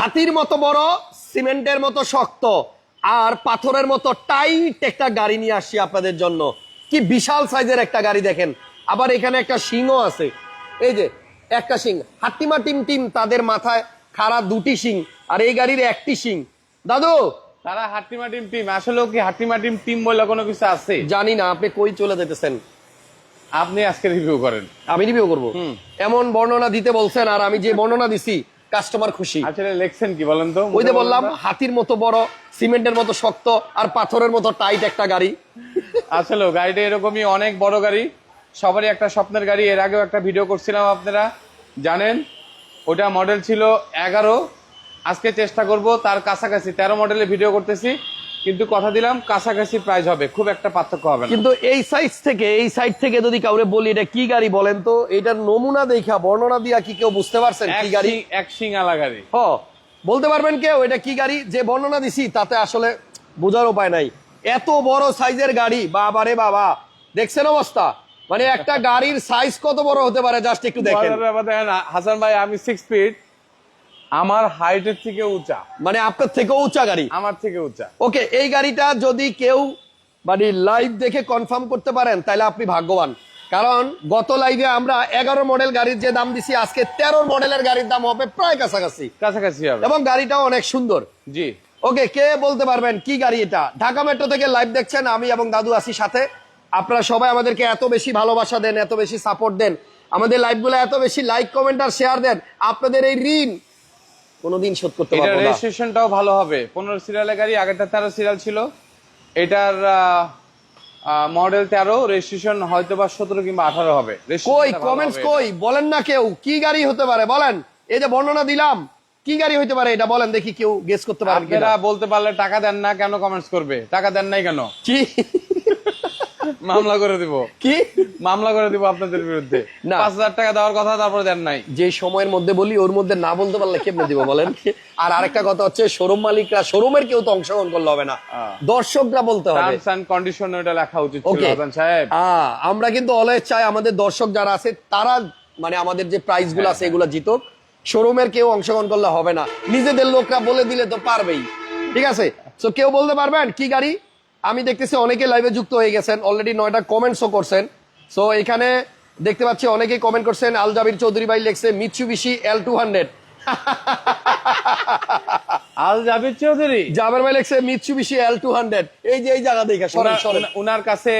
হাতির মতো বড় সিমেন্টের মতো শক্ত আর পাথরের মতো টাইট একটা গাড়ি নিয়ে আসছি আপনাদের জন্য। কি বিশাল সাইজের একটা গাড়ি দেখেন। আবার এখানে একটা শিংও আছে। এই যে একটা শিং। হাট্টিমা টিম টিম তাদের মাথায় খাড়া দুটি শিং আর এই গাড়ির একটি শিং। দাদু! তারা হাট্টিমা টিম টিম। আসলেও কি হাট্টিমা টিম টিম বলে কোনো কিছু আছে? জানি না আপনি কই চলে যেতেছেন? আপনি আজকে রিভিউ করেন। আমি রিভিউ করব। এমন বর্ণনা দিতে বলছেন আর আমি যে বর্ণনা দিছি কাস্টমার খুশি। আসলে লেখছেন কি বলেন তো? ওই যে বললাম হাতির মতো বড় সিমেন্টের মতো শক্ত আর পাথরের মতো টাইট একটা গাড়ি। আসলে গাড়িটা এরকমই অনেক বড় গাড়ি। সবারই একটা স্বপ্নের গাড়ি। এর আগেও একটা ভিডিও করছিলাম আপনারা। জানেন ওটা মডেল ছিল এগারো। আজকে চেষ্টা করব তার কাছাকাছি তেরো মডেলে ভিডিও করতেছি। কিন্তু কথা দিলাম কাছাকাছি প্রাইস হবে খুব একটা পার্থক্য হবে কিন্তু এই সাইজ থেকে এই সাইড থেকে যদি কাউরে বলি এটা কি গাড়ি বলেন তো? এটার নমুনা দেখা বর্ণনা দিয়া কি কেউ বুঝতে পারছেন কি গাড়ি? এক সিঙ্গালা গাড়ি। হ বলতে পারবেন কেউ এটা কি গাড়ি? যে বর্ণনা দিছি তাতে আসলে বোঝার উপায় নাই। এত বড় সাইজের গাড়ি বাবা রে বাবা দেখছেন অবস্থা? মানে একটা গাড়ির সাইজ কত বড় হতে পারে জাস্ট একটু দেখেন, হাসান ভাই আমি সিক্স ফিট আমার হাইটের থেকে উঁচা। মানে আপনার থেকেও উঁচা গাড়ি? আমার থেকে উঁচা। ওকে এই গাড়িটা যদি কেউ মানে লাইভ দেখে কনফার্ম করতে পারেন তাহলে আপনি ভাগ্যবান। কারণ গত লাইভে আমরা এগারো মডেল গাড়ির যে দাম দিছি আজকে তেরো মডেলের গাড়ির দাম হবে প্রায় কাছাকাছি। কাছাকাছি এবং গাড়িটাও অনেক সুন্দর। জি। ওকে কে বলতে পারবেন কি গাড়ি এটা? ঢাকা মেট্রো থেকে লাইভ দেখছেন আমি এবং দাদু আছি সাথে। আপনারা সবাই আমাদেরকে এত বেশি ভালোবাসা দেন এত বেশি সাপোর্ট দেন। আমাদের লাইভগুলো এত বেশি লাইক কমেন্ট আর শেয়ার দেন। আপনাদের এই ঋণ কোনোদিন শোধ করতে পারব না। রেজিস্ট্রেশনটাও ভালো হবে। পনেরো সিরিয়ালের গাড়ি আগেরটা তেরো সিরিয়াল ছিল। এটার মডেল তেরো রেজিস্ট্রেশন হয়তো বা সতেরো কিংবা আঠারো হবে। কই কমেন্টস কই? বলেন না কেউ। কি গাড়ি হতে পারে? বলেন। এই যে বর্ণনা দিলাম। কি গাড়ি হতে পারে এটা বলেন দেখি কেউ গেস করতে এটা। পারেন কিনা। আপনারা বলতে পারলে টাকা দেন না কেন কমেন্টস করবে? টাকা দেন নাই কেন? কি? মামলা করে দিব। কি? মামলা করে দিব আপনাদের বিরুদ্ধে। না। পাঁচ হাজার টাকা দেওয়ার কথা তারপরে দেন নাই। যে সময়ের মধ্যে বলি ওর মধ্যে না বলতে পারলে কেমনে দিব বলেন? আর আরেকটা কথা হচ্ছে শোরুম মালিকরা শোরুমের কেউ তো অংশগ্রহণ করলে হবে না। দর্শকরা বলতে হবে। টার্মস অ্যান্ড কন্ডিশন এটা লেখা উচিত ছিল হাসান সাহেব। আমরা কিন্তু অলওয়েজ চাই আমাদের দর্শক যারা আছে তারা মানে আমাদের যে প্রাইজগুলো আছে এগুলো জিতুক। শোরুমের কেউ অংশগ্রহণ করলে হবে না। নিজেদের লোকরা বলে দিলে তো পারবেই। ঠিক আছে? তো কেউ বলতে পারবেন কি গাড়ি? আমি দেখতেছি অনেকে লাইভে যুক্ত হয়ে গেছেন অলরেডি নয়টা কমেন্টসও করছেন। সো এখানে দেখতে পাচ্ছি অনেকে কমেন্ট করছেন আল জাবির চৌধুরী ভাই লিখছে Mitsubishi L two hundred Al Jabir Chowdhury? Jaber ভাই লিখছে মিৎসুবিশি এল টু হান্ড্রেড এই যে এই জায়গা দেখে উনার- কাছে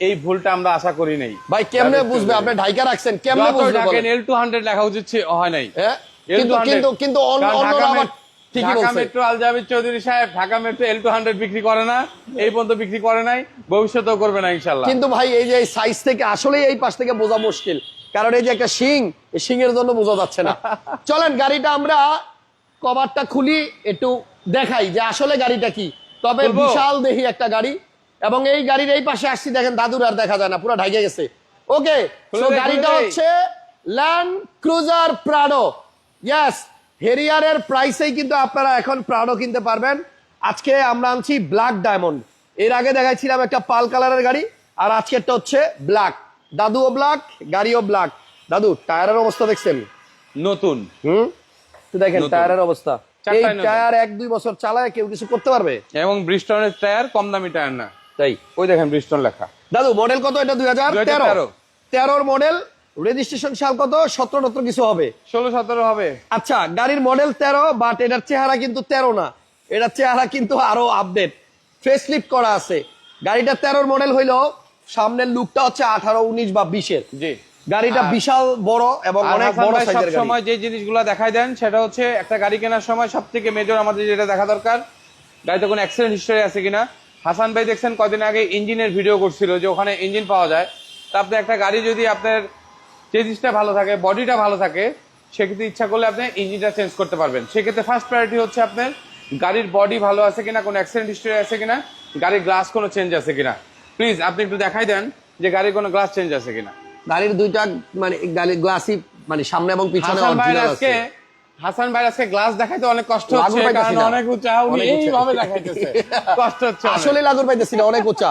এই ভুলটা আমরা আশা করি নাই। ভাই কেমনে বুঝবে? আপনি ঢাইকা রাখছেন কেমনে বুঝবে এল টু হান্ড্রেড লেখা উচিত হয় নাই। হ্যাঁ? কিন্তু কিন্তু অন্য ঢাকা মেট্রো আল জাবির চৌধুরী সাহেব Dhaka metro L two hundred বিক্রি করে না এই পর্যন্ত বিক্রি করে নাই ভবিষ্যতেও করবে না ইনশাল্লাহ কিন্তু ভাই এই যে সাইজ থেকে আসলে এই পাশ থেকে বোঝা মুশকিল। কারণ এই যে একটা শিং এই শিং এর জন্য বোঝা যাচ্ছে না। চলেন গাড়িটা আমরা কভারটা খুলি একটু দেখাই যে আসলে গাড়িটা কি। তবে বিশাল দেহি একটা গাড়ি এবং এই গাড়ির এই পাশে আসছি দেখেন দাদুর আর দেখা যায় না পুরো ঢাকে গেছে। ওকে গাড়িটা হচ্ছে ল্যান্ড ক্রুজার প্রাডো ইয়েস হেরিয়ারের প্রাইসেই কিন্তু আপনারা এখন প্রাডো কিনতে পারবেন। আজকে আমরা আনছি ব্ল্যাক ডায়মন্ড এর আগে দেখাইছিলাম একটা পাল কালারের গাড়ি আর আজকেরটা হচ্ছে ব্ল্যাক দাদুও ব্ল্যাক গাড়িও ব্ল্যাক দাদু টায়ারের অবস্থা দেখছেন? নতুন। হুম? তো দেখেন টায়ারের অবস্থা। এই টায়ার এক দুই বছর চালায় কেউ কিছু করতে পারবে? এবং ব্রিস্টনের টায়ার কম দামি টায়ার না। তাই। ওই দেখেন ব্রিস্টন লেখা। দাদু মডেল কত এটা? দুই হাজার তেরো। তেরোর মডেল রেজিস্ট্রেশন সাল কত? সতেরো টত্র কিছু হবে। ষোলো সতেরো হবে। আচ্ছা গাড়ির মডেল তেরো বাট এটার চেহারা কিন্তু তেরো না। এটার চেহারা কিন্তু আরও আপডেট ফেস লিফট করা আছে। গাড়িটা তেরোর মডেল হইল সামনের লুকটা হচ্ছে আঠারো উনিশ বা বিশের। জি। গাড়িটা বিশাল বড় এবং অনেক বড় সাইজের সবসময় যে জিনিসগুলো দেখাই দেন সেটা হচ্ছে একটা গাড়ি কেনার সময় সব থেকে মেজর আমাদের যেটা দেখা দরকার। গাড়িতে কোনো অ্যাক্সিডেন্ট হিস্টোরি আছে কিনা? হাসান ভাই দেখছেন কদিন আগে ইঞ্জিনের ভিডিও করছিল যে ওখানে ইঞ্জিন পাওয়া যায়। তা আপনি একটা গাড়ি যদি আপনার চেজিসটা ভালো থাকে বডিটা ভালো থাকে সেক্ষেত্রে ইচ্ছা করলে আপনি ইঞ্জিনটা চেঞ্জ করতে পারবেন। সেক্ষেত্রে ফার্স্ট প্রায়োরিটি হচ্ছে আপনার গাড়ির বডি ভালো আছে কিনা কোনো অ্যাক্সিডেন্ট হিস্টোরি আছে কিনা গাড়ির গ্লাস কোনো চেঞ্জ আছে কিনা। প্লিজ আপনি একটু দেখাই দেন যে গাড়ির কোনো গ্লাস চেঞ্জ আছে কিনা। গাড়ির দুইটা মানে গাড়ির গ্লাসই মানে সামনে এবং পিছনে আজকে হাসান ভাই আজকে গ্লাস দেখাইতে অনেক কষ্ট হচ্ছে কারণ অনেক উঁচা উনি এইভাবে দেখাইতেছে। কষ্ট হচ্ছে আসলে লাগুর পাইতেছি না অনেক উঁচা।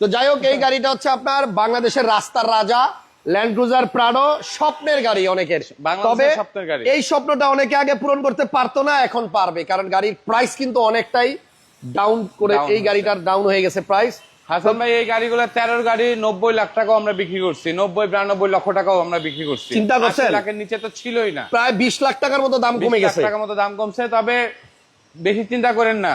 তো যাই হোক এই গাড়িটা হচ্ছে আপনার বাংলাদেশের রাস্তার রাজা ল্যান্ড ক্রুজার প্রাডো স্বপ্নের গাড়ি অনেকের। তবে এই স্বপ্নটা অনেকে আগে পূরণ করতে পারতো না এখন পারবে। কারণ গাড়ির প্রাইস কিন্তু অনেকটাই ডাউন করে এই গাড়িটার ডাউন হয়ে গেছে প্রাইস হাসান ভাই এই গাড়িগুলো তেরোর গাড়ি নব্বই লাখ টাকাও আমরা বিক্রি করছি। নব্বই বিরানব্বই লক্ষ টাকাও আমরা বিক্রি করছি। চিন্তা করছেন? লাখের নিচে তো ছিলই না। প্রায় বিশ লাখ টাকার মতো দাম কমে গেছে। টাকার মতো দাম কমছে তবে বেশি চিন্তা করেন না।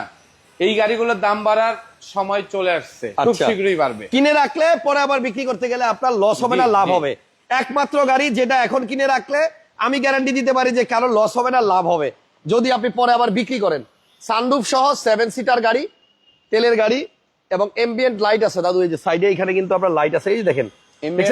এই গাড়িগুলোর দাম বাড়ার সময় চলে আসছে খুব আচ্ছা। শীঘ্রই বাড়বে। কিনে রাখলে পরে আবার বিক্রি করতে গেলে আপনার লস হবে না লাভ হবে। একমাত্র গাড়ি যেটা এখন কিনে রাখলে আমি গ্যারান্টি দিতে পারি যে কারও লস হবে না লাভ হবে। যদি আপনি পরে আবার বিক্রি করেন। সানরুফ সহ সেভেন সিটার গাড়ি তেলের গাড়ি এবং এমবিএন্ট লাইট আছে। দাদু এই যে সাইডে এখানে কিন্তু আপনার লাইট আছে। এই দেখেন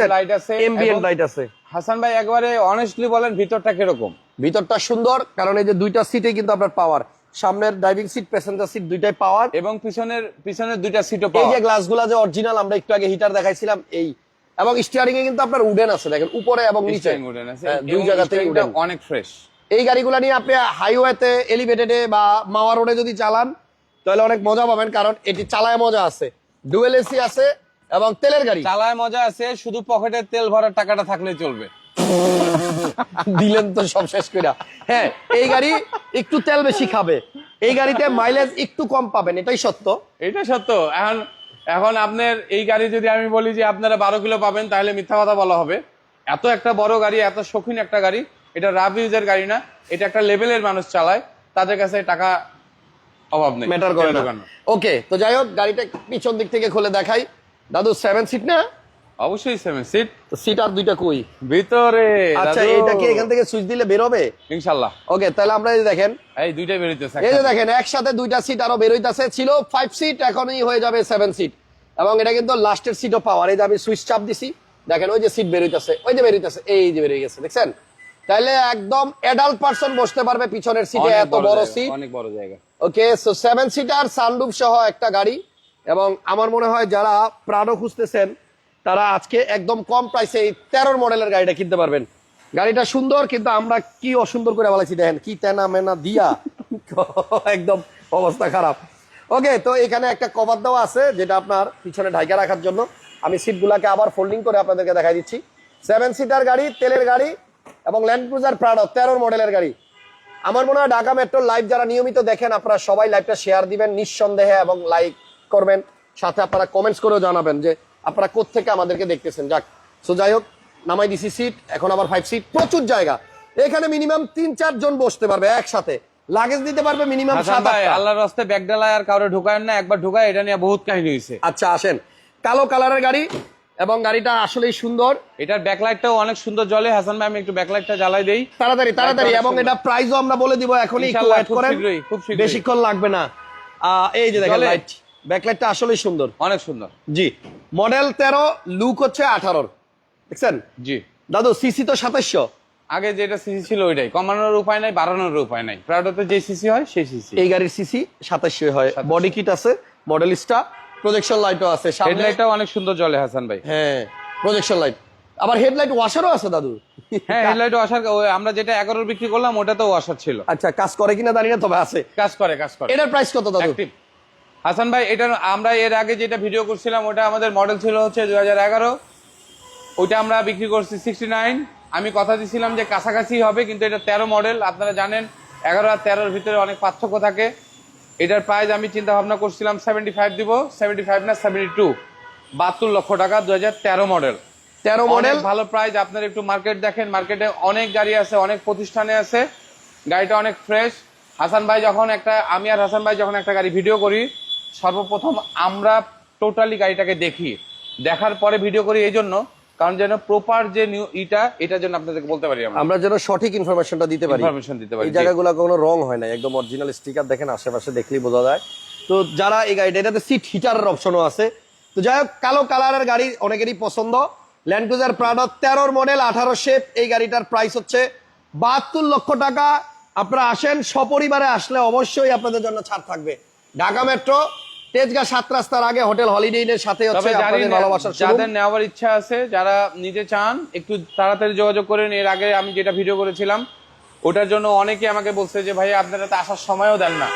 light আছে এমবিএন্ট এবং- লাইট আছে। হাসান ভাই একবারে অনেস্টলি বলেন ভিতরটা কীরকম? ভিতরটা সুন্দর কারণ এই যে দুইটা সিটে কিন্তু আপনার পাওয়ার সামনের ড্রাইভিং সিট প্যাসেঞ্জার সিট দুইটাই পাওয়ার। এবং পিছনের পিছনের দুইটা সিটও পাওয়ার এই যে গ্লাসগুলা যে অরিজিনাল আমরা একটু আগে হিটার দেখাইছিলাম এই। এবং স্টিয়ারিং এ কিন্তু আপনার উডেন আছে দেখেন উপরে এবং নিচে। Wheel আছে। হ্যাঁ, দুই টা উডেন অনেক ফ্রেশ এই গাড়িগুলো নিয়ে আপনি হাইওয়েতে এলিভেটেডে বা মাওয়া রোডে যদি চালান তাহলে অনেক মজা পাবেন কারণ এটি চালায় মজা আছে। ডুয়েল এসি আছে এবং তেলের গাড়ি। চালায় মজা আছে শুধু পকেটে তেল ভরার টাকাটা থাকলে চলবে। দিলেন তো সব শেষ করে হ্যাঁ এই গাড়ি একটু তেল বেশি খাবে। এই গাড়িতে মাইলেজ একটু কম পাবেন এটাই সত্য। এটা সত্য। এখন এখন আপনার এই গাড়ি যদি আমি বলি যে আপনারা বারো কিলো পাবেন তাহলে মিথ্যা কথা বলা হবে। এত একটা বড় গাড়ি এত শৌখিন একটা গাড়ি এটা রাফ ইউজের গাড়ি না এটা একটা লেভেলের মানুষ চালায় তাদের কাছে টাকা অভাব নেই। ম্যাটার করে না। ওকে তো যাই হোক গাড়িটা পিছন দিক থেকে খুলে দেখাই। দাদু সেভেন সিট না? অবশ্যই সেভেন সিট সিট আর দুইটা কই? ভিতরে আচ্ছা এটা কি এখান থেকে সুইচ দিলে ওকে তাহলে আমরা এই দেখেন। এই বেরোতেছে এই যে দেখেন একসাথে দুইটা সিট আরও বেরোইতেছে। ছিল ফাইভ সিট এখনই হয়ে যাবে সিট এবং এটা কিন্তু লাস্টের সিটও পাওয়ার। এই যে আমি সুইচ চাপ দিছি। দেখেন ওই যে সিট বেরোইতেছে ওই যে বেরোইতেছে এই যে বেরিয়ে গেছে দেখছেন? তাহলে একদম অ্যাডাল্ট পার্সন বসতে পারবে পিছনের সিটে এত বড় সিট অনেক বড় জায়গা। Okay so seven seater sunroof সহ একটা গাড়ি। এবং আমার মনে হয় যারা প্রাণও খুঁজতেছেন তারা আজকে একদম কম প্রাইসে এই তেরোর মডেলের গাড়িটা কিনতে পারবেন। গাড়িটা সুন্দর, কিন্তু আমরা কি অসুন্দর করে বলেছি দেখেন, কি তেনা মেনা দিয়া। একদম অবস্থা খারাপ। ওকে তো এখানে একটা কভার দেওয়া আছে, যেটা আপনার পিছনে ঢাইকা রাখার জন্য। আমি সিটগুলাকে আবার ফোল্ডিং করে আপনাদেরকে দেখাই দিচ্ছি। সেভেন সিটার গাড়ি, তেলের গাড়ি এবং ল্যান্ড ক্রুজার প্রাডো তেরোর মডেলের গাড়ি। আমার মনে হয় ঢাকা মেট্রো লাইভ যারা নিয়মিত দেখেন, আপনারা সবাই লাইভটা শেয়ার দিবেন, নিঃসন্দেহে এবং লাইক করবেন। সাথে আপনারা কমেন্টস করেও জানাবেন যে আপনারা কোত্থেকে আমাদেরকে দেখতেছেন? যাক সো যাই হোক নামাই দিছি সিট এখন আবার ফাইভ সিট প্রচুর জায়গা। এখানে মিনিমাম তিন চার জন বসতে পারবে একসাথে। লাগেজ দিতে পারবে মিনিমাম সাত আল্লাহর রাস্তায় ব্যাগ ডালায় আর কারও ঢুকায় না একবার ঢুকায় এটা নিয়ে বহুত কাহিনী হয়েছে আচ্ছা আসেন। কালো কালারের গাড়ি এবং গাড়িটা আসলেই সুন্দর। এটার ব্যাকলাইটটাও অনেক সুন্দর জ্বলে। হাসান ভাই আমি একটু ব্যাকলাইটটা জ্বালাই দেই। তাড়াতাড়ি তাড়াতাড়ি এবং এটা প্রাইসও আমরা বলে দিব এখনই একটু ওয়েট খুব করেন। খুব। বেশিক্ষণ লাগবে না। এই যে দেখেন? লাইট ব্যাকলাইটটা আসলেই সুন্দর। অনেক সুন্দর। জি মডেল তেরো লুক হচ্ছে আঠারোর। দেখছেন? জি। দাদু সিসি তো সাতাশশো। আগে যেটা সিসি ছিল ওইটাই। কমানোর উপায় নাই বাড়ানোর উপায় নাই। প্রাডোতে যে সিসি হয় সেই সিসি এই গাড়ির সিসি সাতাশশো হয়। বডি কিট আছে মডেলিস্টা প্রজেকশন লাইটও আছে। হেডলাইটটাও অনেক সুন্দর জ্বলে হাসান ভাই। হ্যাঁ প্রজেকশন লাইট আবার হেডলাইট ওয়াশারও আছে দাদু। হ্যাঁ হেডলাইটও আসার ওই আমরা যেটা এগারোর বিক্রি করলাম ওটা তো ওয়াশার ছিল। আচ্ছা কাজ করে কিনা জানি না তবে আছে। কাজ করে কাজ করে। এটার প্রাইস কত দাদু। হাসান ভাই এটা আমরা এর আগে যেটা ভিডিও করছিলাম ওটা আমাদের মডেল ছিল হচ্ছে দু হাজার এগারো। ওইটা আমরা বিক্রি করছি সিক্সটি নাইন আমি কথা দিছিলাম যে কাছাকাছি হবে কিন্তু এটা তেরো মডেল আপনারা জানেন এগারো আর তেরোর ভিতরে অনেক পার্থক্য থাকে। এটার প্রাইস আমি চিন্তা ভাবনা করছিলাম সেভেন্টি ফাইভ দিব সেভেন্টি ফাইভ না সেভেন্টি টু বাহাত্তর লক্ষ টাকা দু হাজার তেরো মডেল তেরো মডেল ভালো প্রাইস আপনারা একটু মার্কেট দেখেন। মার্কেটে অনেক গাড়ি আছে অনেক প্রতিষ্ঠানে আছে। গাড়িটা অনেক ফ্রেশ হাসান ভাই যখন একটা আমি আর হাসান ভাই যখন একটা গাড়ি ভিডিও করি সর্বপ্রথম আমরা টোটালি গাড়িটাকে দেখি। দেখার পরে ভিডিও করি এই জন্য কারণ যেন প্রপার যে নিউ ইটা এটার জন্য আপনাদেরকে বলতে পারি আমরা। আমরা যেন সঠিক ইনফরমেশনটা দিতে পারি। ইনফরমেশন দিতে পারি এই। জায়গাগুলো কোনো রং হয় না একদম অরিজিনাল স্টিকার দেখেন আশেপাশে দেখলেই বোঝা যায়। তো যারা এই গাড়িটা এটাতে সিট হিটারের অপশনও আছে। তো যাই হোক কালো কালারের গাড়ি অনেকেরই পছন্দ। ল্যান্ড ক্রুজার প্রাডো তেরোর মডেল আঠারো শেপ এই গাড়িটার প্রাইস হচ্ছে বাহাত্তর লক্ষ টাকা। আপনারা আসেন সপরিবারে আসলে অবশ্যই আপনাদের জন্য ছাড় থাকবে। ঢাকা মেট্রো তেজগা সাত রাস্তার আগে হোটেল হলিডে ইনের সাথে হচ্ছে আপনাদের ভালোবাসার। যাদের নেওয়ার ইচ্ছা আছে যারা নিতে চান একটু তাড়াতাড়ি যোগাযোগ করেন এর আগে আমি যেটা ভিডিও করেছিলাম ওটার জন্য অনেকে আমাকে বলছে যে ভাইয়া আপনারা তো আসার সময়ও দেন না।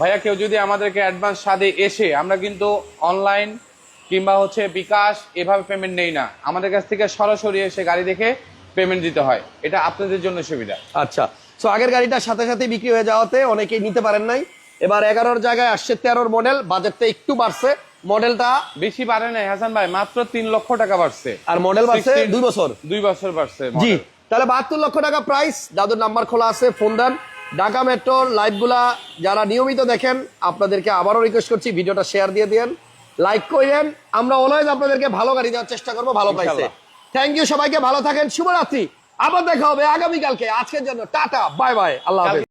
ভাইয়া কেউ যদি আমাদেরকে অ্যাডভান্স সাদে এসে আমরা কিন্তু অনলাইন কিংবা হচ্ছে বিকাশ এভাবে পেমেন্ট নেই না। আমাদের কাছ থেকে সরাসরি এসে গাড়ি দেখে পেমেন্ট দিতে হয়। এটা আপনাদের জন্য সুবিধা। আচ্ছা। সো আগের গাড়িটা সাথে সাথে বিক্রি হয়ে যাওয়াতে অনেকেই নিতে পারেন নাই। এবার এগারোর জায়গায় আসছে তেরোর মডেল বাজেটটা একটু বাড়ছে। মডেলটা বেশি বাড়ে নাই হাসান ভাই মাত্র তিন লক্ষ টাকা বাড়ছে। আর মডেল বাড়ছে দুই বছর। দুই বছর বাড়ছে জি তাহলে বাহাত্তর লক্ষ টাকা প্রাইস দাদুর নাম্বার খোলা আছে ফোন দেন। ঢাকা মেট্রোর লাইভগুলা যারা নিয়মিত দেখেন আপনাদেরকে আবারও রিকোয়েস্ট করছি ভিডিওটা শেয়ার দিয়ে দিন লাইক করেন। আমরা অলওয়েজ আপনাদেরকে ভালো গাড়ি দেওয়ার চেষ্টা করব ভালো ইনশাল্লাহ। থ্যাংক ইউ সবাইকে ভালো থাকেন শুভরাত্রি। আবার দেখা হবে আগামীকালকে। আজকের জন্য টাটা বাই বাই আল্লাহ হাফেজ।